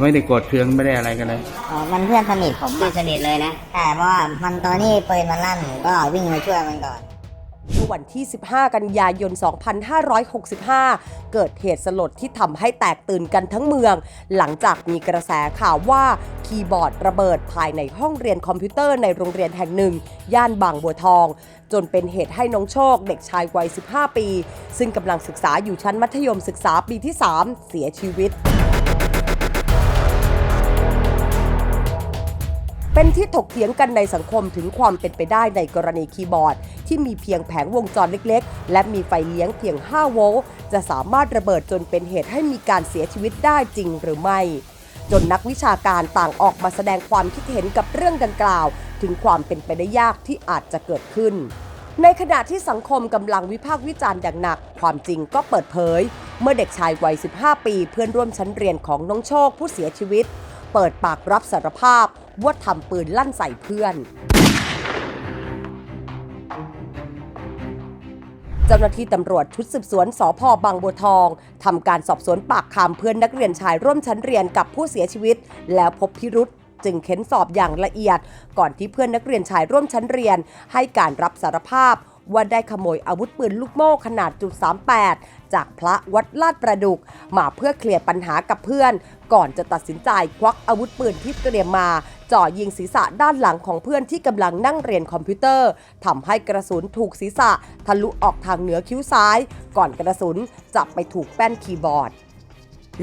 ไม่ได้โกดเคืองไม่ได้อะไรกันเลยอ๋อมันเพื่อนสนิทผมเพื่อนสนิทเลยนะแต่เพราะว่ามันตอนนี้ปืนมันลั่นผมก็วิ่งมาช่วยมันก่อนเมื่อวันที่ 15 กันยายน 2565 เกิดเหตุสลดที่ทำให้แตกตื่นกันทั้งเมือง หลังจากมีกระแสข่าวว่าคีย์บอร์ดระเบิดภายในห้องเรียนคอมพิวเตอร์ในโรงเรียนแห่งหนึ่ง ย่านบางบัวทอง จนเป็นเหตุให้น้องโชคเด็กชายวัย 15 ปี ซึ่งกำลังศึกษาอยู่ชั้นมัธยมศึกษาปีที่ 3 เสียชีวิต เป็นที่ถกเถียงกันในสังคมถึงความเป็นไปได้ในกรณีคีย์บอร์ด ที่มีเพียงแผงวงจรเล็กๆ และมีไฟเลี้ยงเพียง 5 โวลต์ จะสามารถระเบิดจนเป็นเหตุให้มีการเสียชีวิตได้จริงหรือไม่ จนนักวิชาการต่างออกมาแสดงความคิดเห็นกับเรื่องดังกล่าว ถึงความเป็นไปได้ยากที่อาจจะเกิดขึ้น ในขณะที่สังคมกำลังวิพากษ์วิจารณ์อย่างหนัก ความจริงก็เปิดเผย เมื่อเด็กชายวัย 15 ปี เพื่อนร่วมชั้นเรียนของน้องโชคผู้เสียชีวิต เปิดปากรับสารภาพว่าทำปืนลั่นใส่เพื่อน เจ้าหน้าที่ตำรวจชุดสืบสวนสพบางบัวทองทำการสอบสวนปากคำเพื่อนนักเรียนชายร่วมชั้นเรียนกับผู้เสียชีวิต แล้วพบพิรุษจึงเค้นสอบอย่างละเอียด ก่อนที่เพื่อนนักเรียนชายร่วมชั้นเรียน ให้การรับสารภาพ ว่าได้ขโมยอาวุธปืนลูกโม่ขนาดจุด38 จากพระวัดลาดประดุก มาเพื่อเคลียร์ปัญหากับเพื่อน ก่อนจะตัดสินใจควักอาวุธปืนที่เตรียมมาจ่อยิงศีรษะด้านหลังของเพื่อนที่กำลังนั่งเรียนคอมพิวเตอร์ทำให้กระสุนถูกศีรษะทะลุออกทางเหนือคิ้วซ้าย ก่อนกระสุนจะไปถูกแป้นคีย์บอร์ด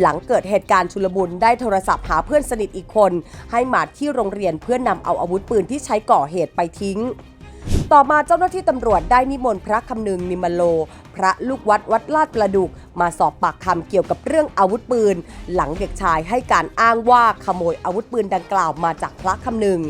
หลังเกิดเหตุการณ์ชุลมุนได้โทรศัพท์หาเพื่อนสนิทอีกคน ให้มาที่โรงเรียนเพื่อนำเอาอาวุธปืนที่ใช้ก่อเหตุไปทิ้ง ต่อมาเจ้าหน้าที่ตำรวจได้นิมนต์พระคำนึงนิมโล พระลูกวัดวัดลาดประดุก มาสอบปากคำเกี่ยวกับเรื่องอาวุธปืน หลังเด็กชายให้การอ้างว่าขโมยอาวุธปืนดังกล่าวมาจากพระคำนึง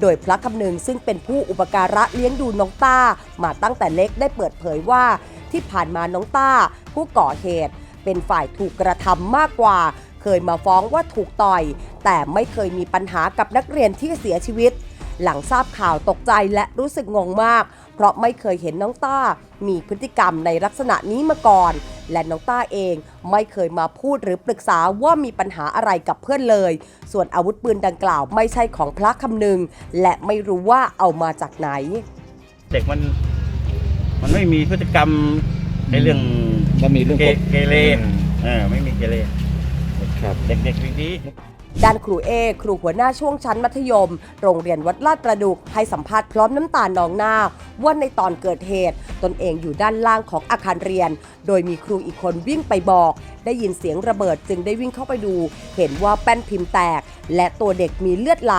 โดยพระคำนึงซึ่งเป็นผู้อุปการะเลี้ยงดูน้องต้า มาตั้งแต่เล็กได้เปิดเผยว่า ที่ผ่านมาน้องต้า ผู้ก่อเหตุ เป็นฝ่ายถูกกระทำมากกว่า เคยมาฟ้องว่าถูกต่อย แต่ไม่เคยมีปัญหากับนักเรียนที่เสียชีวิต หลังทราบข่าวตกใจและรู้สึกงงมาก เพราะไม่เคยเห็นน้องต้า มีพฤติกรรมในลักษณะนี้มาก่อน และน้องต้าเองไม่เคยมาพูดหรือปรึกษาว่ามีปัญหาอะไรกับเพื่อนเลย ส่วนอาวุธปืนดังกล่าวไม่ใช่ของพระคำนึง และไม่รู้ว่าเอามาจากไหน เด็กมันมันไม่มีพฤติกรรมในเรื่องก็มีเรื่องเกกฎเกเรเออไม่มีเกเรครับ เด็กๆดี ด้านครูเอ ครูหัวหน้าช่วงชั้นมัธยม โรงเรียนวัดลาดประดุก ให้สัมภาษณ์พร้อมน้ำตาลนองหน้า ว่าในตอนเกิดเหตุ ตนเองอยู่ด้านล่างของอาคารเรียน โดยมีครูอีกคนวิ่งไปบอก ได้ยินเสียงระเบิดจึงได้วิ่งเข้าไปดู เห็นว่าแป้นพิมพ์แตก และตัวเด็กมีเลือดไหล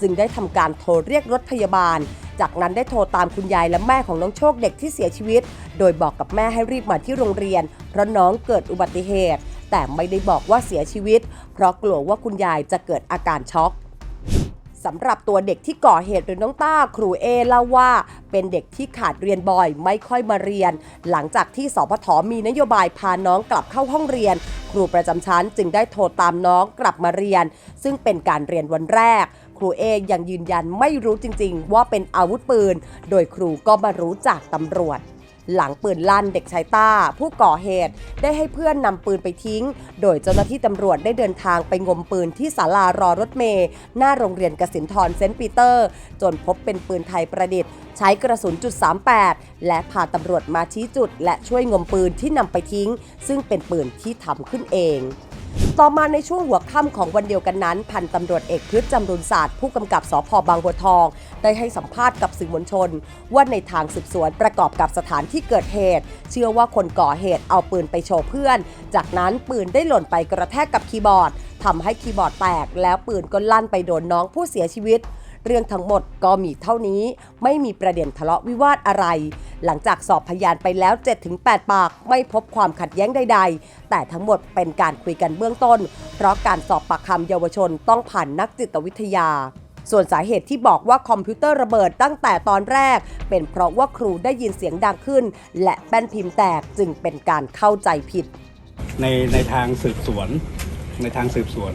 จึงได้ทำการโทรเรียกรถพยาบาลจากนั้นได้โทรตามคุณยายและแม่ของน้องโชคเด็กที่เสียชีวิต โดยบอกกับแม่ให้รีบมาที่โรงเรียน เพราะน้องเกิดอุบัติเหตุ แต่ไม่ได้บอกว่าเสียชีวิต เพราะกลัวว่าคุณยายจะเกิดอาการช็อกสำหรับตัวเด็กที่ก่อเหตุหรือน้องต้าครูเอเล่าว่า เป็นเด็กที่ขาดเรียนบ่อยไม่ค่อยมาเรียน หลังจากที่สพทมีนโยบายพาน้องกลับเข้าห้องเรียน ครูประจำชั้นจึงได้โทรตามน้องกลับมาเรียน ซึ่งเป็นการเรียนวันแรก ครูเอยังยืนยันไม่รู้จริง ๆ ว่าเป็นอาวุธปืน โดยครูก็มารู้จากตำรวจ หลังปืนลั่นเด็กชายต้า ผู้ก่อเหตุได้ให้เพื่อนนำปืนไปทิ้ง โดยเจ้าหน้าที่ตำรวจได้เดินทางไปงมปืนที่ศาลารอรถเมย์หน้าโรงเรียนกสินทรเซนต์ปีเตอร์ จนพบเป็นปืนไทยประดิษฐ์ ใช้กระสุนจุด38 และพาตำรวจมาชี้จุด และช่วยงมปืนที่นำไปทิ้ง ซึ่งเป็นปืนที่ทำขึ้นเอง ต่อมาในช่วงหัวค่ำของวันเดียวกันนั้น พันตำรวจเอกพฤษจำรุนศาสตร์ผู้กำกับสพบางบัวทอง ได้ให้สัมภาษณ์กับสื่อมวลชน ว่าในทางสืบสวนประกอบกับสถานที่เกิดเหตุ เชื่อว่าคนก่อเหตุเอาปืนไปโชว์เพื่อน จากนั้นปืนได้หล่นไปกระแทกกับคีย์บอร์ดทำให้คีย์บอร์ดแตกแล้วปืนก็ลั่นไปโดนน้องผู้เสียชีวิต เรื่องทั้งหมดก็มีเท่านี้ ไม่มีประเด็นทะเลาะวิวาทอะไร หลังจากสอบพยานไปแล้ว 7-8 ปาก ไม่พบความขัดแย้งใด ๆ แต่ทั้งหมดเป็นการคุยกันเบื้องต้น เพราะการสอบปากคำเยาวชนต้องผ่านนักจิตวิทยาส่วนสาเหตุที่บอกว่าคอมพิวเตอร์ระเบิดตั้งแต่ตอนแรก เป็นเพราะว่าครูได้ยินเสียงดังขึ้น และแป้นพิมพ์แตกจึงเป็นการเข้าใจผิด ในในทางสืบสวน ในทางสืบสวน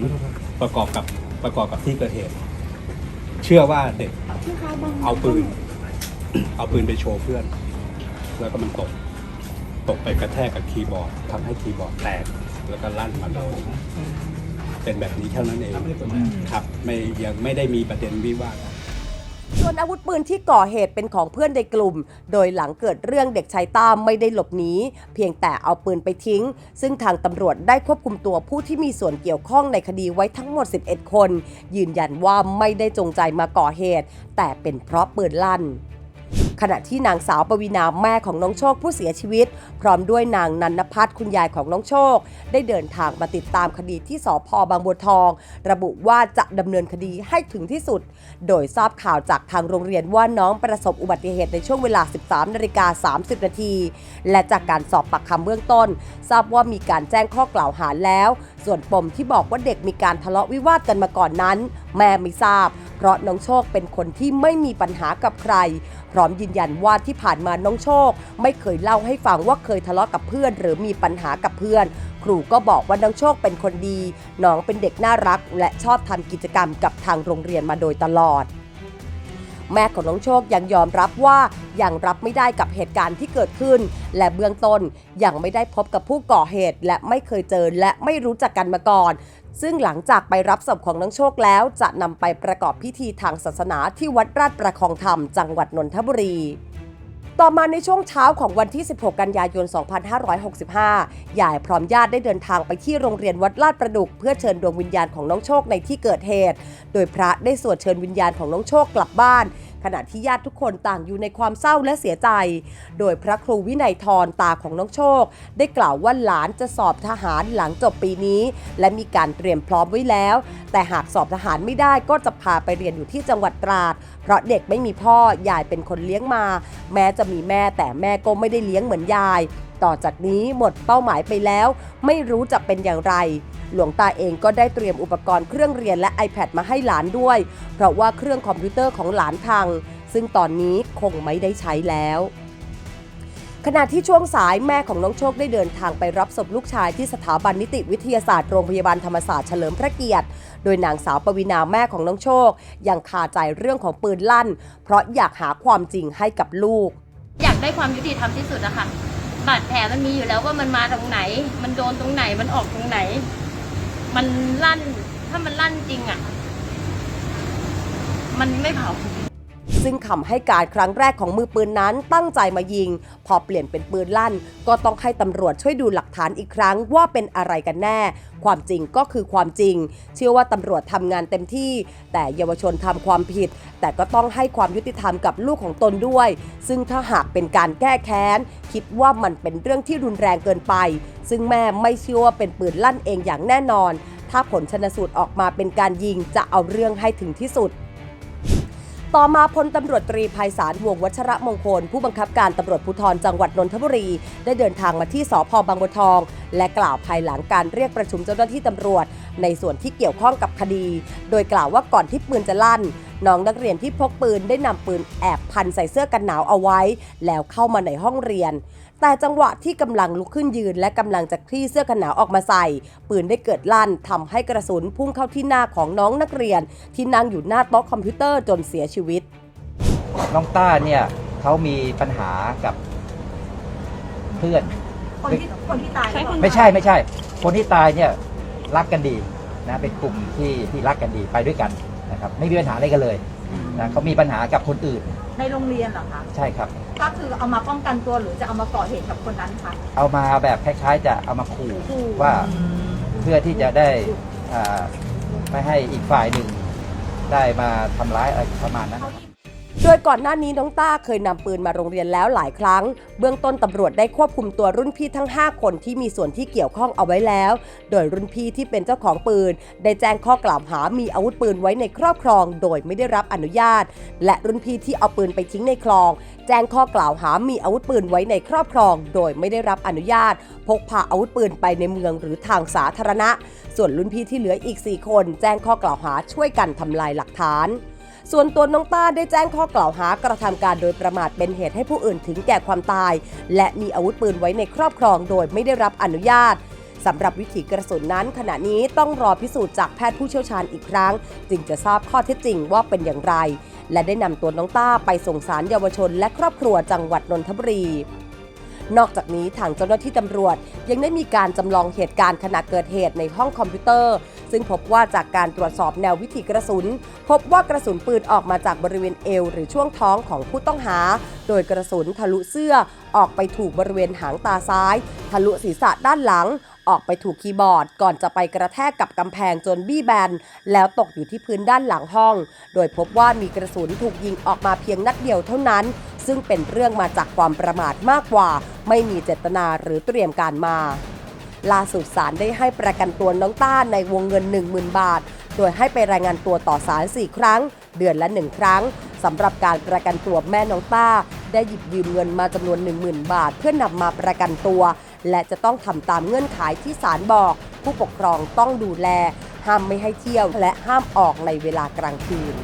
ประกอบกับประกอบกับที่เกิดเหตุ เชื่อว่าเด็กเอาปืน เอาปืนไปโชว์เพื่อน แล้วก็มันตก ตกไปกระแทกกับคีย์บอร์ดทำให้คีย์บอร์ดแตก แล้วก็ลั่นมาโดนเป็นแบบนี้เท่านั้นเองครับ ไม่ยังไม่ได้มีประเด็นวิวาท ส่วนอาวุธปืนที่ก่อเหตุเป็นของเพื่อนในกลุ่ม โดยหลังเกิดเรื่องเด็กชายต้ามไม่ได้หลบหนีเพียงแต่เอาปืนไปทิ้ง ซึ่งทางตำรวจได้ควบคุมตัวผู้ที่มีส่วนเกี่ยวข้องในคดีไว้ทั้งหมด 11 คน ยืนยันว่าไม่ได้จงใจมาก่อเหตุ แต่เป็นเพราะปืนลั่น ขณะที่นางสาวปวีนาแม่ของน้องโชคผู้เสียชีวิต พร้อมด้วยนางนันนพัฒน์คุณยายของน้องโชค ได้เดินทางมาติดตามคดีที่สพบางบัวทอง ระบุว่าจะดำเนินคดีให้ถึงที่สุด โดยทราบข่าวจากทางโรงเรียนว่าน้องประสบอุบัติเหตุในช่วงเวลา 13นาฬิกา30นาทีและจากการสอบปากคำเบื้องต้น ทราบว่ามีการแจ้งข้อกล่าวหาแล้ว ส่วนปมที่บอกว่าเด็กมีการทะเลาะวิวาทกันมาก่อนนั้น แม่ไม่ทราบ เพราะน้องโชคเป็นคนที่ไม่มีปัญหากับใคร พร้อมยืนยันว่าที่ผ่านมาน้องโชค ไม่เคยเล่าให้ฟังว่าเคยทะเลาะกับเพื่อน หรือมีปัญหากับเพื่อน ครูก็บอกว่าน้องโชคเป็นคนดี น้องเป็นเด็กน่ารัก และชอบทำกิจกรรมกับทางโรงเรียนมาโดยตลอด แม่ของน้องโชคยังยอมรับว่ายังรับไม่ได้กับเหตุการณ์ที่เกิดขึ้น และเบื้องต้นยังไม่ได้พบกับผู้ก่อเหตุ และไม่เคยเจอและไม่รู้จักกันมาก่อน ซึ่งหลังจากไปรับศพของน้องโชคแล้ว จะนำไปประกอบพิธีทางศาสนาที่วัดราชประคองธรรมจังหวัดนนทบุรี ต่อมาในช่วงเช้าของวันที่ 16 กันยายน 2565 ยายพร้อมญาติได้เดินทางไปที่โรงเรียนวัดลาดประดุก เพื่อเชิญดวงวิญญาณของน้องโชคในที่เกิดเหตุ โดยพระได้สวดเชิญวิญญาณของน้องโชคกลับบ้าน ขณะที่ญาติทุกคนต่างอยู่ในความเศร้าและเสียใจ โดยพระครูวินัยทรตาของน้องโชค ได้กล่าวว่าหลานจะสอบทหารหลังจบปีนี้ และมีการเตรียมพร้อมไว้แล้ว แต่หากสอบทหารไม่ได้ก็จะพาไปเรียนอยู่ที่จังหวัดตราด เพราะเด็กไม่มีพ่อยายเป็นคนเลี้ยงมา แม้จะมีแม่แต่แม่ก็ไม่ได้เลี้ยงเหมือนยาย ต่อจากนี้หมดเป้าหมายไปแล้ว ไม่รู้จะเป็นอย่างไร หลวงตาเองก็ได้เตรียมอุปกรณ์เครื่องเรียนและ iPad มาให้หลานด้วย เพราะว่าเครื่องคอมพิวเตอร์ของหลานพัง ซึ่งตอนนี้คงไม่ได้ใช้แล้วขณะที่ช่วงสายแม่ของน้องโชคได้เดินทางไปรับศพลูกชายที่สถาบันนิติวิทยาศาสตร์โรงพยาบาลธรรมศาสตร์เฉลิมพระเกียรติ โดยนางสาวปวีนาแม่ของน้องโชค ยังคาใจเรื่องของปืนลั่น เพราะอยากหาความจริงให้กับลูก อยากได้ความยุติธรรมที่สุดอะคะบาดแผลมันมีอยู่แล้วว่ามันมาตรงไหน มันโดนตรงไหนมันออกตรงไหน มันลั่น ถ้ามันลั่นจริงอะมันไม่เผา ซึ่งคำให้การครั้งแรกของมือปืนนั้นตั้งใจมายิง พอเปลี่ยนเป็นปืนลั่น ก็ต้องให้ตำรวจช่วยดูหลักฐานอีกครั้งว่าเป็นอะไรกันแน่ ความจริงก็คือความจริง เชื่อว่าตำรวจทำงานเต็มที่ แต่เยาวชนทำความผิด แต่ก็ต้องให้ความยุติธรรมกับลูกของตนด้วย ซึ่งถ้าหากเป็นการแก้แค้น คิดว่ามันเป็นเรื่องที่รุนแรงเกินไป ซึ่งแม่ไม่เชื่อว่าเป็นปืนลั่นเองอย่างแน่นอน ถ้าผลชนสูตรออกมาเป็นการยิงจะเอาเรื่องให้ถึงที่สุด ต่อมาพลตำรวจตรีภัยสารวงวัชระมงคล ผู้บังคับการตำรวจภูธรจังหวัดนนทบุรี ได้เดินทางมาที่สพบางบัวทอง และกล่าวภายหลังการเรียกประชุมเจ้าหน้าที่ตำรวจ ในส่วนที่เกี่ยวข้องกับคดี โดยกล่าวว่าก่อนที่ปืนจะลั่นน้องนักเรียนที่พกปืนได้นำปืนแอบพันใส่เสื้อกันหนาวเอาไว้ แล้วเข้ามาในห้องเรียน แต่จังหวะที่กำลังลุกขึ้นยืน และกำลังจะคลี่เสื้อกันหนาวออกมาใส่ ปืนได้เกิดลั่นทำให้กระสุนพุ่งเข้าที่หน้าของน้องนักเรียน ที่นั่งอยู่หน้าโต๊ะคอมพิวเตอร์จนเสียชีวิต น้องต้าเนี่ยเขามีปัญหากับเพื่อน คนที่คนที่ตายหรือเปล่าไม่ใช่ไม่ใช่ คนที่ตายเนี่ยรักกันดีนะเป็นกลุ่มที่ที่รักกันดีไปด้วยกันนะครับ ไม่มีปัญหาอะไรกันเลย นะเขามีปัญหากับคนอื่น ในโรงเรียนเหรอคะ ใช่ครับ ก็คือเอามาป้องกันตัวหรือจะเอามาก่อเหตุกับคนนั้นคะ เอามาแบบคล้ายๆ จะเอามาขู่ขู่ ว่าเพื่อที่จะได้อ่าไม่ให้อีกฝ่ายหนึ่งได้มาทำร้ายอะไรประมาณนั้น โดยก่อนหน้านี้น้องต้าเคยนำปืนมาโรงเรียนแล้วหลายครั้ง เบื้องต้นตำรวจได้ควบคุมตัวรุ่นพี่ทั้ง 5 คนที่มีส่วนที่เกี่ยวข้องเอาไว้แล้ว โดยรุ่นพี่ที่เป็นเจ้าของปืน ได้แจ้งข้อกล่าวหา มีอาวุธปืนไว้ในครอบครอง โดยไม่ได้รับอนุญาต และรุ่นพี่ที่เอาปืนไปทิ้งในคลอง แจ้งข้อกล่าวหา มีอาวุธปืนไว้ในครอบครอง โดยไม่ได้รับอนุญาต พกพาอาวุธปืนไปในเมืองหรือทางสาธารณะ ส่วนรุ่นพี่ที่เหลืออีก 4 คน แจ้งข้อกล่าวหาช่วยกันทำลายหลักฐาน ส่วนตัวน้องต้าได้แจ้งข้อกล่าวหากระทำการโดยประมาทเป็นเหตุให้ผู้อื่นถึงแก่ความตาย และมีอาวุธปืนไว้ในครอบครองโดยไม่ได้รับอนุญาตสำหรับวิถีกระสุนนั้น ขณะนี้ต้องรอพิสูจน์จากแพทย์ผู้เชี่ยวชาญอีกครั้ง จึงจะทราบข้อเท็จจริงว่าเป็นอย่างไร และได้นำตัวน้องต้าไปส่งสารเยาวชน และครอบครัวจังหวัดนนทบุรี นอกจากนี้ทางเจ้าหน้าที่ตำรวจ ยังได้มีการจำลองเหตุการณ์ขณะเกิดเหตุในห้องคอมพิวเตอร์ ซึ่งพบว่าจากการตรวจสอบแนววิถีกระสุน พบว่ากระสุนปืนออกมาจากบริเวณเอว หรือช่วงท้องของผู้ต้องหา โดยกระสุนทะลุเสื้อออกไปถูกบริเวณหางตาซ้าย ทะลุศีรษะด้านหลังออกไปถูกคีย์บอร์ด ก่อนจะไปกระแทกกับกำแพงจนบี้แบน แล้วตกอยู่ที่พื้นด้านหลังห้อง โดยพบว่ามีกระสุนถูกยิงออกมาเพียงนัดเดียวเท่านั้น ซึ่งเป็นเรื่องมาจากความประมาทมากกว่า ไม่มีเจตนาหรือเตรียมการมา ล่าสุดศาลได้ให้ประกันตัวน้องต้าในวงเงิน 10,000 บาท โดยให้ไปรายงานตัวต่อศาล4ครั้ง เดือนละ 1 ครั้งสำหรับการประกันตัวแม่น้องต้า ได้หยิบยืมเงินมาจำนวน 10,000 บาท เพื่อนำมาประกันตัว และจะต้องทำตามเงื่อนไขที่ศาลบอก ผู้ปกครองต้องดูแล ห้ามไม่ให้เที่ยวและห้ามออกในเวลากลางคืน